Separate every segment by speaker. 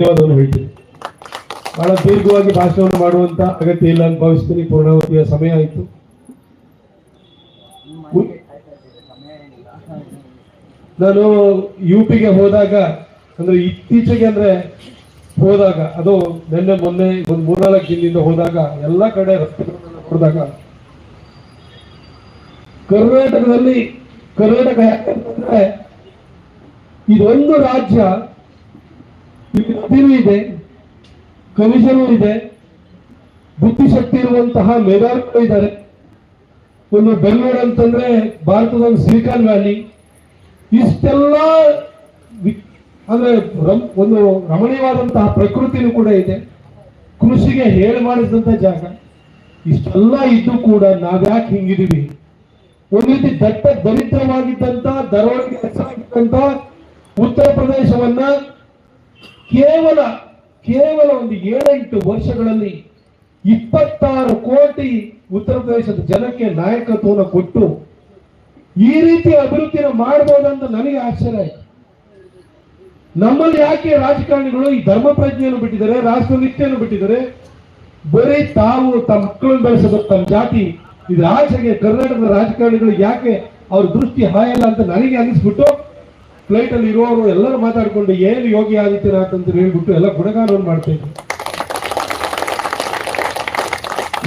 Speaker 1: ಧನ್ಯವಾದವನ್ನು ಹೇಳ್ತೀನಿ. ಬಹಳ ದೀರ್ಘವಾಗಿ ಭಾಷಣವನ್ನು ಮಾಡುವಂತ ಅಗತ್ಯ ಇಲ್ಲ ಅಂತ ಭಾವಿಸ್ತೀನಿ. ಪೂರ್ಣಾವತಿಯ ಸಮಯ ಆಯಿತು. ನಾನು ಯು ಪಿಗೆ ಹೋದಾಗ, ಅಂದ್ರೆ ಇತ್ತೀಚೆಗೆ ಅಂದ್ರೆ ಹೋದಾಗ, ಅದು ನಿನ್ನೆ, ಮೊನ್ನೆ, ಒಂದು ಮೂರ್ನಾಲ್ಕು ದಿನದಿಂದ ಹೋದಾಗ, ಎಲ್ಲ ಕಡೆ ರಸ್ತೆ ನೋಡಿದಾಗ, ಕರ್ನಾಟಕದಲ್ಲಿ, ಕರ್ನಾಟಕ ಯಾಕಂತಂದ್ರೆ, ಇದೊಂದು ರಾಜ್ಯ ನದಿನೂ ಇದೆ ಕಮಿಷನೂ ಇದೆ, ಬುದ್ಧಿಶಕ್ತಿ ಇರುವಂತಹ ಮೇಧಾವಿಗಳು ಇದ್ದಾರೆ. ಒಂದು ಬೆಂಗಳೂರು ಅಂತಂದ್ರೆ ಭಾರತದ ಒಂದು ಸಿಲಿಕಾನ್ ವ್ಯಾಲಿ. ಇಷ್ಟೆಲ್ಲ ಅಂದ್ರೆ ಒಂದು ರಮಣೀಯವಾದಂತಹ ಪ್ರಕೃತಿನೂ ಕೂಡ ಇದೆ. ಕೃಷಿಗೆ ಹೇಳಿ ಮಾಡಿಸಿದಂತ ಜಾಗ. ಇಷ್ಟೆಲ್ಲ ಇದ್ದು ಕೂಡ ನಾವ್ಯಾಕೆ ಹಿಂಗಿದೀವಿ? ಒಂದು ರೀತಿ ದಟ್ಟ ದರಿದ್ರವಾಗಿದ್ದಂತ ದರೋಡೆಗೆ ಹೆಸರಾಗಿದ್ದಂತ ಉತ್ತರ ಪ್ರದೇಶವನ್ನ ಕೇವಲ ಕೇವಲ ಒಂದು ಏಳೆಂಟು ವರ್ಷಗಳಲ್ಲಿ ಇಪ್ಪತ್ತಾರು ಕೋಟಿ ಉತ್ತರ ಪ್ರದೇಶದ ಜನಕ್ಕೆ ನಾಯಕತ್ವವನ್ನು ಕೊಟ್ಟು ಈ ರೀತಿ ಅಭಿವೃದ್ಧಿನ ಮಾಡಬಹುದಂತ ನನಗೆ ಆಶ್ಚರ್ಯ ಆಯ್ತು. ನಮ್ಮಲ್ಲಿ ಯಾಕೆ ರಾಜಕಾರಣಿಗಳು ಈ ಧರ್ಮ ಪ್ರಜ್ಞೆಯನ್ನು ಬಿಟ್ಟಿದ್ದಾರೆ, ರಾಷ್ಟ್ರ ನಿಷ್ಠೆಯನ್ನು ಬಿಟ್ಟಿದ್ದಾರೆ? ಬರೀ ತಾವು ತಮ್ಮ ಮಕ್ಕಳನ್ನು ಬೆಳೆಸಬೇಕು, ತಮ್ಮ ಜಾತಿ, ಇದ್ರ ಆಚೆಗೆ ಕರ್ನಾಟಕದ ರಾಜಕಾರಣಿಗಳು ಯಾಕೆ ಅವ್ರ ದೃಷ್ಟಿ ಹಾಯಲ್ಲ ಅಂತ ನನಗೆ ಅನಿಸ್ಬಿಟ್ಟು ಫ್ಲೈಟ್ ಅಲ್ಲಿ ಇರುವವರು ಎಲ್ಲರೂ ಮಾತಾಡ್ಕೊಂಡು ಏನು ಯೋಗಿ ಆದಿತ್ಯನಾಥ್ ಅಂತ ಹೇಳ್ಬಿಟ್ಟು ಎಲ್ಲ ಗುಣಗಾನವನ್ನು ಮಾಡ್ತಾ ಇದ್ರು.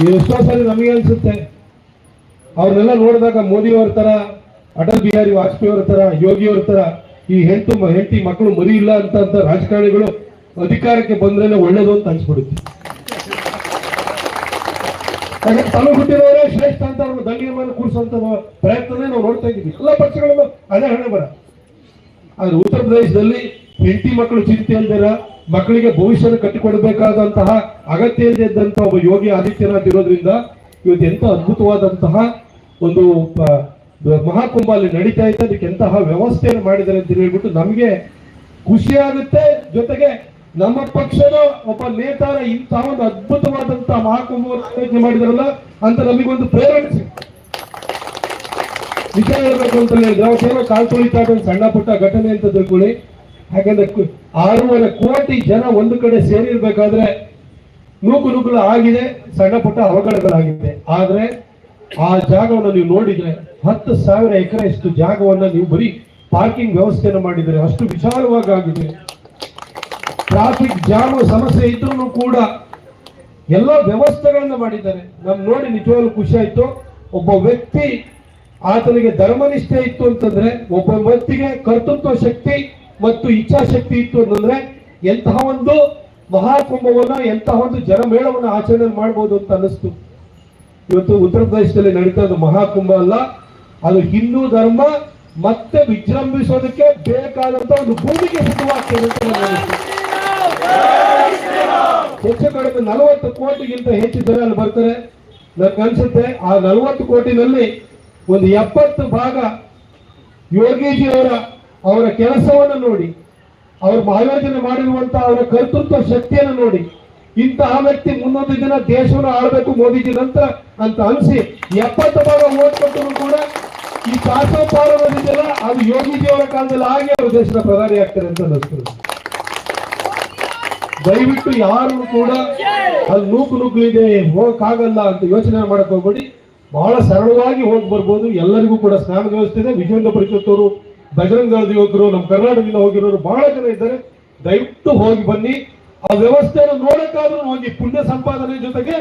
Speaker 1: ಇದು ಎಷ್ಟೋ ಸರಿ ನಮಗೆ ಅನ್ಸುತ್ತೆ. ಅವ್ರನ್ನೆಲ್ಲ ನೋಡಿದಾಗ ಮೋದಿಯವ್ರ ತರ ಅಟಲ್ ಬಿಹಾರಿ ವಾಜಪೇಯಿ ಅವರ ತರ ಯೋಗಿಯವ್ರ ತರ ಈ ಹೆಂಟು ಹೆಂಡತಿ ಮಕ್ಕಳು ಮರಿ ಇಲ್ಲ ಅಂತ ಅಂತ ರಾಜಕಾರಣಿಗಳು ಅಧಿಕಾರಕ್ಕೆ ಬಂದ್ರೇನೆ ಒಳ್ಳೇದು ಅಂತ ಅನ್ಸ್ಬಿಡುತ್ತೆ. ತಲೆ ಹುಟ್ಟಿರೋರೇ ಶ್ರೇಷ್ಠ ಅಂತ ದಂಗೆ ಮೇಲೆ ಕೂರಿಸುವಂತ ಪ್ರಯತ್ನನೇ ನಾವು ನೋಡ್ತಾ ಇದ್ದೀವಿ. ಎಲ್ಲ ಪಕ್ಷಗಳಲ್ಲೂ ಅದೇ ಹಣೆ ಬರ. ಆದ್ರೆ ಉತ್ತರ ಪ್ರದೇಶದಲ್ಲಿ ಹೆಂಡತಿ ಮಕ್ಕಳು ಚಿಂತೆ ಮಕ್ಕಳಿಗೆ ಭವಿಷ್ಯನ ಕಟ್ಟಿಕೊಡಬೇಕಾದಂತಹ ಅಗತ್ಯ ಇದ್ದಂತ ಒಬ್ಬ ಯೋಗಿ ಆದಿತ್ಯನಾಥ್ ಇರೋದ್ರಿಂದ ಇವತ್ತು ಎಂತ ಅದ್ಭುತವಾದಂತಹ ಒಂದು ಮಹಾಕುಂಭ ಅಲ್ಲಿ ನಡೀತಾ ಇತ್ತು. ಅದಕ್ಕೆ ಎಂತಹ ವ್ಯವಸ್ಥೆಯನ್ನು ಮಾಡಿದ್ದಾರೆ ಅಂತ ಹೇಳ್ಬಿಟ್ಟು ನಮಗೆ ಖುಷಿ ಆಗುತ್ತೆ. ಜೊತೆಗೆ ನಮ್ಮ ಪಕ್ಷದ ಒಬ್ಬ ನೇತಾರ ಇಂತಹ ಒಂದು ಅದ್ಭುತವಾದಂತಹ ಮಹಾಕುಂಭವನ್ನು ಆಯೋಜನೆ ಮಾಡಿದಾರಲ್ಲ, ಅಂತ ನಮಗೊಂದು ಪ್ರೇರಣೆ ಸಿಗುತ್ತೆ. ವಿಚಾರ ಇರಬೇಕು ಅಂತ ಹೇಳಿದ್ರೆ ಕಾಲ್ ತುಳಿತಾ ಒಂದು ಸಣ್ಣ ಪುಟ್ಟ ಘಟನೆ ಅಂತ ತಿಳ್ಕೊಳ್ಳಿ. ಯಾಕಂದ್ರೆ ಆರೂವರೆ ಕೋಟಿ ಜನ ಒಂದು ಕಡೆ ಸೇರಿರ್ಬೇಕಾದ್ರೆ ನೂಕು ನೂಕುಲು ಆಗಿದೆ, ಸಣ್ಣ ಪುಟ್ಟ ಅವಘಡಗಳಾಗಿದೆ. ಆದ್ರೆ ಆ ಜಾಗವನ್ನು ನೀವು ನೋಡಿದ್ರೆ ಹತ್ತು ಸಾವಿರ ಎಕರೆಯಷ್ಟು ಜಾಗವನ್ನ ನೀವು ಬರೀ ಪಾರ್ಕಿಂಗ್ ವ್ಯವಸ್ಥೆಯನ್ನು ಮಾಡಿದರೆ ಅಷ್ಟು ವಿಶಾಲವಾಗಿ ಆಗಿದೆ ಟ್ರಾಫಿಕ್ ಜಾಮ್ ಸಮಸ್ಯೆ ಇದ್ರೂ ಕೂಡ ಎಲ್ಲ ವ್ಯವಸ್ಥೆಗಳನ್ನ ಮಾಡಿದ್ದಾರೆ. ನಮ್ ನೋಡಿ ನಿಜವಾಗ್ಲೂ ಖುಷಿ ಆಯ್ತು. ಒಬ್ಬ ವ್ಯಕ್ತಿ ಆತನಿಗೆ ಧರ್ಮನಿಷ್ಠೆ ಇತ್ತು ಅಂತಂದ್ರೆ ಒಬ್ಬ ವ್ಯಕ್ತಿಗೆ ಕರ್ತೃತ್ವ ಶಕ್ತಿ ಮತ್ತು ಇಚ್ಛಾಶಕ್ತಿ ಇತ್ತು ಅಂತಂದ್ರೆ ಎಂತಹ ಒಂದು ಮಹಾಕುಂಭವನ್ನ, ಎಂತಹ ಒಂದು ಜನಮೇಳವನ್ನು ಆಚರಣೆ ಮಾಡಬಹುದು ಅಂತ ಅನ್ನಿಸ್ತು. ಇವತ್ತು ಉತ್ತರ ಪ್ರದೇಶದಲ್ಲಿ ನಡೀತಾ ಇದ್ದ ಮಹಾಕುಂಭ ಅಲ್ಲ. ಅದು ಹಿಂದೂ ಧರ್ಮ ಮತ್ತೆ ವಿಜೃಂಭಿಸೋದಕ್ಕೆ ಬೇಕಾದಂತ ಒಂದು ಭೂಮಿಗೆ ಹೆಚ್ಚು ಕಡಿಮೆ ನಲವತ್ತು ಕೋಟಿಗಿಂತ ಹೆಚ್ಚು ಜನ ಅಲ್ಲಿ ಬರ್ತಾರೆ. ನನಗೆ ಅನಿಸುತ್ತೆ, ಆ ನಲವತ್ತು ಕೋಟಿನಲ್ಲಿ ಒಂದು ಎಪ್ಪತ್ತು ಭಾಗ ಯೋಗೀಜಿಯವರ ಅವರ ಕೆಲಸವನ್ನು ನೋಡಿ, ಅವರು ಆಯೋಜನೆ ಮಾಡಿರುವಂತಹ ಅವರ ಕರ್ತೃತ್ವ ಶಕ್ತಿಯನ್ನು ನೋಡಿ, ಇಂತಹ ವ್ಯಕ್ತಿ ಮುನ್ನೊಂದು ದಿನ ದೇಶವನ್ನು ಆಳ್ಬೇಕು ಮೋದಿಜಿ ನಂತರ ಅಂತ ಅನಿಸಿ ಎಪ್ಪತ್ತು ಭಾಗ ಓಟ್ ಕೂಡ ಈ ಶಾಸೋಪಾರವದಿದೆಯಲ್ಲ ಅದು ಯೋಗೀಜಿ ಅವರ ಕಾಲದಲ್ಲಿ ಆಗಿ ಅವರು ದೇಶದ ಪ್ರಧಾನಿ ಆಗ್ತಾರೆ ಅಂತ ಅನ್ನಿಸ್ತದೆ ದಯವಿಟ್ಟು ಯಾರು ಕೂಡ ಅಲ್ಲಿ ನೂಕು ನುಗ್ಗಲಿದೆ ಹೋಗಕ್ಕಾಗಲ್ಲ ಅಂತ ಯೋಚನೆ ಮಾಡಕ್ ಹೋಗ್ಬೇಡಿ. ಬಹಳ ಸರಳವಾಗಿ ಹೋಗಿ ಬರ್ಬೋದು. ಎಲ್ಲರಿಗೂ ಕೂಡ ಸ್ನಾನದ ವ್ಯವಸ್ಥೆ ಇದೆ. ವಿಜಯೇಂದ್ರ ಪರಿಚಿತರು ಅವರು ಬಜರಂಗ ದಳದ ಯುವಕರು, ನಮ್ಮ ಕರ್ನಾಟಕದಿಂದ ಹೋಗಿರೋರು ಬಹಳ ಜನ ಇದ್ದಾರೆ. ದಯವಿಟ್ಟು ಹೋಗಿ ಬನ್ನಿ. ಆ ವ್ಯವಸ್ಥೆಯನ್ನು ನೋಡಕ್ಕಾದ್ರೂ ಹೋಗಿ ಪುಣ್ಯ ಸಂಪಾದನೆ ಜೊತೆಗೆ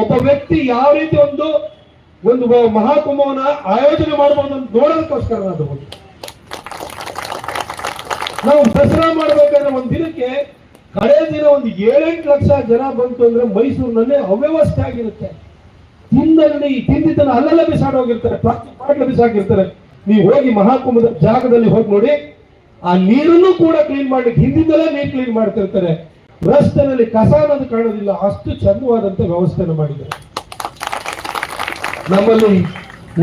Speaker 1: ಒಬ್ಬ ವ್ಯಕ್ತಿ ಯಾವ ರೀತಿ ಒಂದು ಒಂದು ಮಹಾಕುಂಭವನ್ನ ಆಯೋಜನೆ ಮಾಡಬಹುದು ಅಂತ ನೋಡೋದಕ್ಕೋಸ್ಕರ ಅದು ಹೋಗಿ ನಾವು ದಸರಾ ಮಾಡ್ಬೇಕಾದ್ರೆ ಒಂದ್ ದಿನಕ್ಕೆ ಕಡೆ ದಿನ ಒಂದು ಏಳೆಂಟು ಲಕ್ಷ ಜನ ಬಂತು ಅಂದ್ರೆ ಮೈಸೂರಿನಲ್ಲಿ ಅವ್ಯವಸ್ಥೆ ಆಗಿರುತ್ತೆ. ತಿಂದಲ್ಲಿ ತಿಂದಿತನ ಅಲ್ಲೆಲ್ಲ ಬಿಸಾಡೋಗಿರ್ತಾರೆ ಬಾಟ್ಲ ಬಿಸಾಕಿರ್ತಾರೆ. ನೀವು ಹೋಗಿ ಮಹಾಕುಂಭದ ಜಾಗದಲ್ಲಿ ಹೋಗಿ ನೋಡಿ, ಆ ನೀರನ್ನು ಕೂಡ ಕ್ಲೀನ್ ಮಾಡ್ಲಿಕ್ಕೆ ಹಿಂದಿಂದಲೇ ನೀರು ಕ್ಲೀನ್ ಮಾಡ್ತಿರ್ತಾರೆ. ರಸ್ತೆನಲ್ಲಿ ಕಸ ಅನ್ನೋದು ಕಾಣೋದಿಲ್ಲ, ಅಷ್ಟು ಚಂದವಾದಂತ ವ್ಯವಸ್ಥೆಯನ್ನು ಮಾಡಿದ್ದಾರೆ. ನಮ್ಮಲ್ಲಿ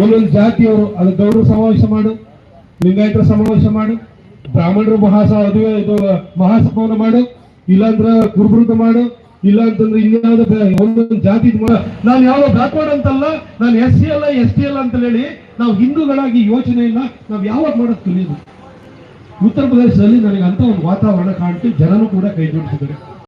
Speaker 1: ಒಂದೊಂದು ಜಾತಿಯವರು ಅದು ಗೌರವ ಸಮಾವೇಶ ಮಾಡು, ಲಿಂಗಾಯತರ ಸಮಾವೇಶ ಮಾಡು, ಬ್ರಾಹ್ಮಣರು ಮಹಾಸ ಅದು ಇದು ಮಹಾಸಭವನ ಮಾಡು, ಇಲ್ಲಾಂದ್ರ ಕುರುಬೃತ ಮಾಡು ಇಲ್ಲ ಅಂತಂದ್ರೆ ಇನ್ಯಾವುದೋ ಒಂದೊಂದು ಜಾತಿ ನಾನು ಯಾವ ಬ್ಯಾಕ್ವರ್ಡ್ ಅಂತಲ್ಲ, ನಾನು ಎಸ್ ಸಿ ಅಲ್ಲ ಎಸ್ ಟಿ ಅಲ್ಲ ಅಂತ ಹೇಳಿ ನಾವು ಹಿಂದೂಗಳಾಗಿ ಯೋಚನೆಯನ್ನ ನಾವು ಯಾವಾಗ ಮಾಡೋದು ಕಲಿಯೋದು ಉತ್ತರ ಪ್ರದೇಶದಲ್ಲಿ ನನಗೆ ಅಂತ ಒಂದು ವಾತಾವರಣ ಕಾಣ್ತು, ಜನರು ಕೂಡ ಕೈ ಜೋಡಿಸಿದ್ದಾರೆ.